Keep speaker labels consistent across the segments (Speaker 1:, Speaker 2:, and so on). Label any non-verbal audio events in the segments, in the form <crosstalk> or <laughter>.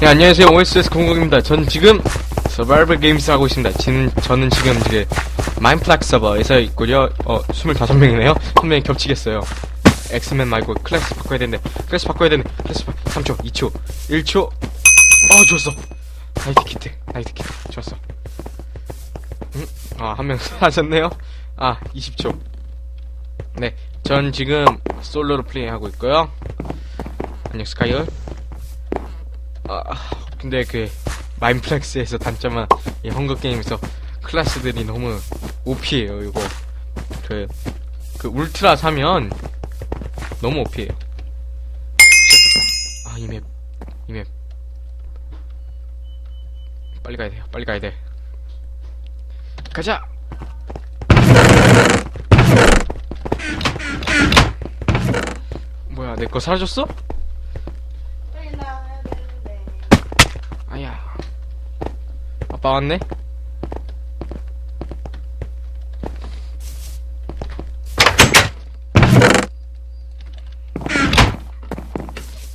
Speaker 1: 네, 안녕하세요. OSS 공공입니다. 전 지금 서바이벌 게임스 하고 있습니다. 진, 저는 지금 이제 마인플렉 서버에서 있고요. 어, 25명이네요. 한 명이 겹치겠어요. 엑스맨 말고 클래스 바꿔야 되는데, 클래스 바꿔야 되는데, 클래스 바, 3초, 2초, 1초. 어, 좋았어. 나이트 키트, 나이트 키트. 좋았어. 음? 아, 한 명 <laughs> 사셨네요. 아, 20초. 네, 전 지금 솔로로 플레이하고 있고요. 안녕, 스카이얼. 아, 근데 그 마인플렉스에서 단점은 이 헝거 게임에서 클래스들이 너무 OP예요. 이거 그, 그 울트라 사면 너무. 시작했다. 아, 이 맵, 이 맵. 빨리 가야 돼요. 빨리 가야 돼. 가자. 뭐야, 내 거 사라졌어? 아빠 왔네?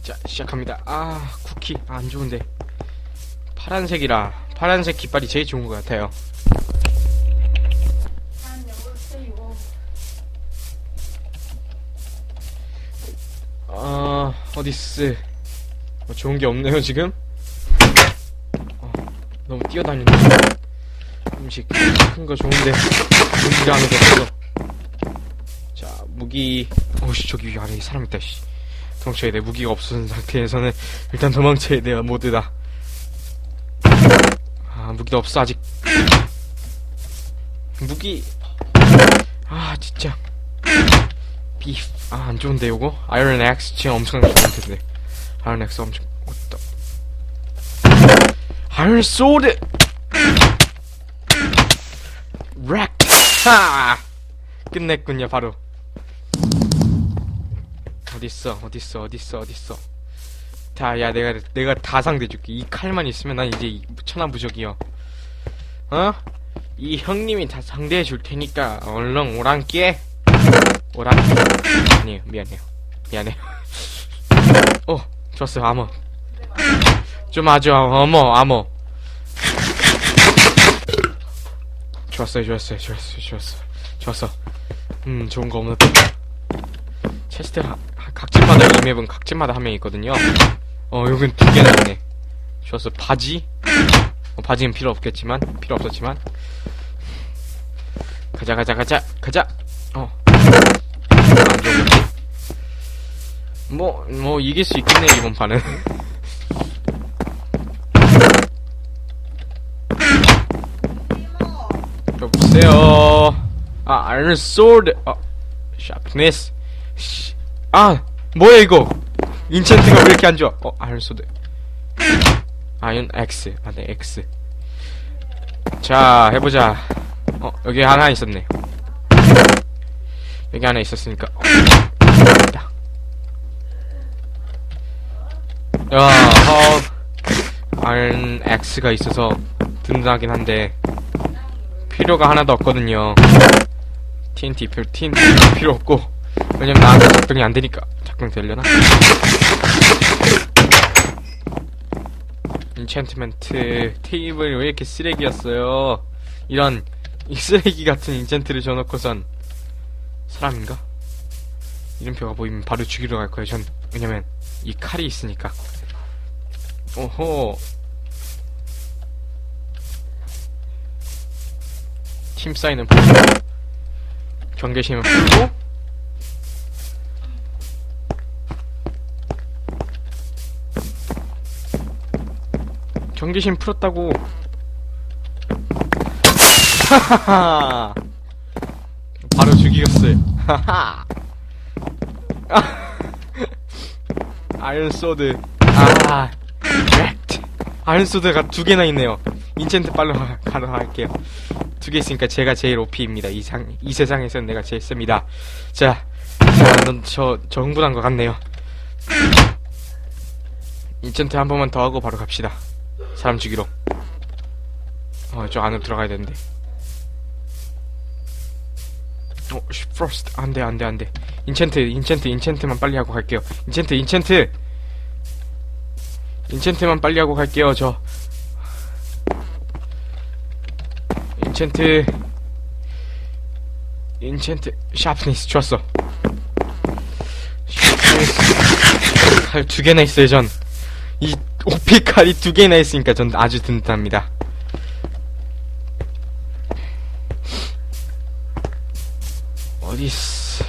Speaker 1: 자, 시작합니다. 아, 쿠키. 아, 안 좋은데. 파란색이라. 파란색 깃발이 제일 좋은 것 같아요. 아, 어디스. 뭐 좋은 게 없네요, 지금? 어, 너무 뛰어다니네. 음식 큰 거 좋은데, 무기가 안에 없어. 자, 무기, 어씨, 저기 안에 사람 있다, 씨. 도망쳐야 돼. 무기가 없어진 상태에서는 일단 도망쳐야 돼요, 모두 다. 아, 무기도 없어, 아직. 무기. 아, 진짜. 비프. 아, 안 좋은데, 요거? 아이런 엑스 지금 엄청 좋은 텐데. 아이런 엑스 엄청, 어떠. 아이런 소드! 렉! 하! 끝냈군요, 바로. 어딨어, 어딨어, 어딨어, 어딨어. 자, 야, 내가, 내가 다 상대해줄게. 이 칼만 있으면 난 이제 이 천하무적이여. 어? 이 형님이 다 상대해 줄 테니까, 얼른 오랑께. 오랑? 아니에요, 미안해요. 미안해요. <laughs> 어, 좋았어요, 아머. 좀 아주, 어머, 아머. 좋았어요, 좋았어요, 좋았어요, 좋았어. 좋았어. 음, 좋은 거 없는 체스트 각집마다 이 맵은 각집마다 한 명 있거든요. 어, 여긴 두 개나 있네. 좋았어. 바지? 어, 바지는 필요 없겠지만, 필요 없었지만. 가자, 가자, 가자, 가자! 어. 뭐, 뭐, 이길 수 있겠네, 이번 판은. 여보세요. 아, 아이런 소드. 아, 샤프니스. 씨. 아, 뭐야 이거? 인챈트가 왜 이렇게 안 좋아? 어, 아이런 소드. 아이언 X. 아, 네, X. 자, 해보자. 어, 여기 하나 있었네. 여기 하나 있었으니까. 어, 있다. 야, 어, 아이언 X가 있어서 든든하긴 한데. 필요가 하나도 없거든요. TNT 필요, TNT 필요 없고. 왜냐면 나한테 작동이 안 되니까. 작동 되려나? 인챈트멘트 테이블이 왜 이렇게 쓰레기였어요? 이런 이 쓰레기 같은 인챈트를 줘놓고선 사람인가? 이름표가 보이면 바로 죽이러 갈 거예요. 전 왜냐면 이 칼이 있으니까. 오호. 팀 사인은 풀고 경계심은 풀고 경계심 풀었다고. 하하하. 바로 죽이겠어요 하하. <laughs> 아이언 소드. 아 렉트. 아이언 소드가 두 개나 있네요. 인챈트 빨로 가- 가로 할게요 두 개 있으니까 제가 제일 OP입니다. 이 상, 이 세상에서는 내가 제일 셉니다. 자, 저, 저 흥분한 것 같네요. 인챈트 한 번만 더 하고 바로 갑시다. 사람 죽이러. 어, 저 안으로 들어가야 되는데. 어, 씨, 프로스트. 안 돼, 안 돼, 안 돼. 인챈트, 인챈트, 인챈트만 빨리 하고 갈게요. 인챈트, 인챈트! 인챈트만 빨리 하고 갈게요, 저. 인챈트. 인챈트. 샤프니스, 좋았어. 샤프니스. 칼 두 개나 있어요, 전. 이 오피 칼이 두 개나 있으니까 전 아주 든든합니다. 어디있어.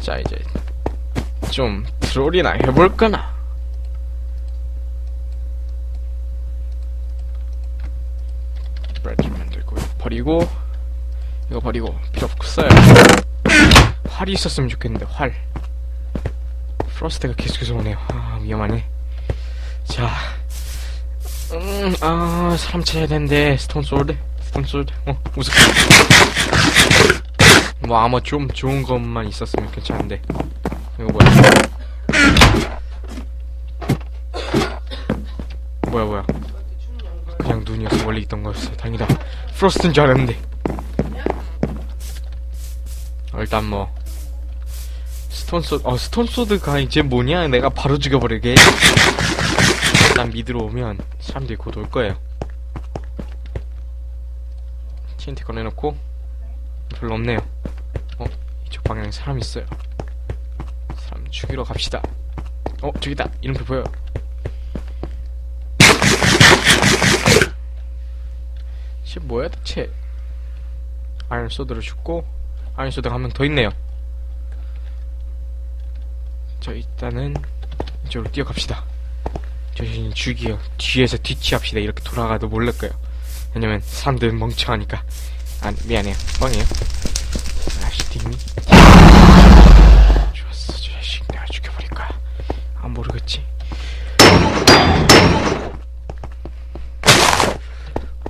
Speaker 1: 자, 이제. 좀, 트롤이나 해볼까나. 브레드 만들고, 버리고, 이거 버리고, 필요 없어요. 활이 있었으면 좋겠는데, 활. 프로스트가 계속해서 오네요. 아, 위험하네. 자, 음, 아, 사람 찾아야 되는데, 스톤 소드? 스톤 소드? 어, 우습. 뭐, 아마 좀 좋은 것만 있었으면 괜찮은데. 이거 뭐야? 뭐야, 뭐야. 있던 거였어. 다행이다. 프로스트인 줄 알았는데. 어, 일단 뭐. 스톤 소드, 어, 스톤 소드가 이제 뭐냐? 내가 바로 죽여버리게. 일단 미드로 오면 사람들이 곧 올 거예요. TNT 꺼내놓고 별로 없네요. 어, 이쪽 방향에 사람 있어요. 사람 죽이러 갑시다. 어, 저기다. 이름표 보여. 지 금 뭐야 대체? 아이언 소드로 죽고 아이언 소드가 한 명 더 있네요. 저 일단은 이쪽으로 뛰어갑시다. 저희는 죽이요. 뒤에서 뒤치합시다. 이렇게 돌아가도 거예요. 왜냐면 사람들은 멍청하니까. 아 미안해요. 뻥이에요. 아씨 딩이. 좋았어. 저 자식 내가 죽여버릴 거야. 안 모르겠지.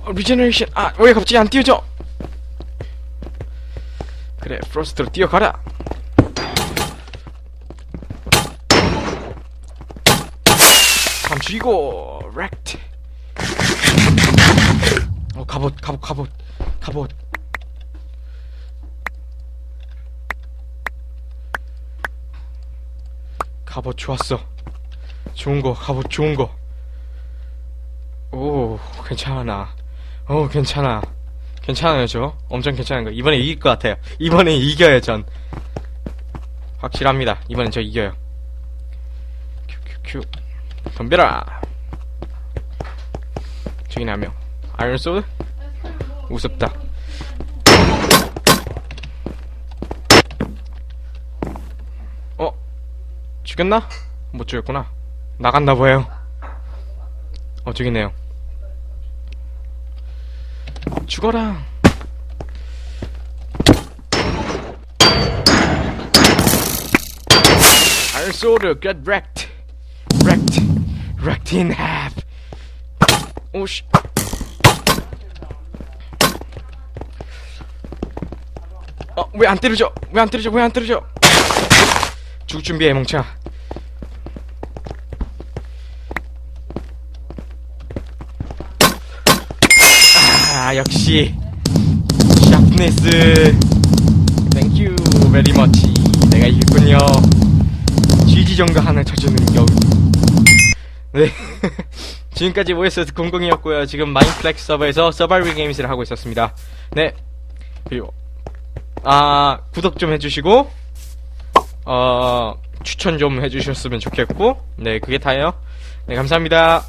Speaker 1: 어, 리제너레이션. 아 왜 갑자기 안 뛰어져? 그래 프로스트로 뛰어가라. 감 죽이고 렉트 어 갑옷 갑옷 갑옷 갑옷 갑옷 좋았어 좋은 거 갑옷 좋은 거 오 괜찮아 오 괜찮아. 괜찮아요 저. 엄청 괜찮은 거. 이번에 이길 것 같아요. 이번에 이겨요 전. 확실합니다. 이번엔 저 이겨요. 큐큐큐. 덤벼라. 저기 나명. 아이언 소드? 우습다. 어? 죽였나? 못 죽였구나. 나갔나 봐요. 어 있네요 죽어라 소드 get wrecked wrecked wrecked in half 오씨 어, 왜 안 때려져? 왜 안 때려져? 왜 안 때려져? 죽을 준비해, 멍청아. 아, 역시. 샤프네스. 땡큐 베리 머치. 내가 이겼군요. GG 정도 하나 쳐주는 여 네. <laughs> 지금까지 OS 공공이었고요. 지금 마인플렉스 서버에서 서바이벌 게임스를 하고 있었습니다. 네. 그리고 아 구독 좀 해주시고 어 추천 좀 해주셨으면 좋겠고 네 그게 다예요. 네 감사합니다.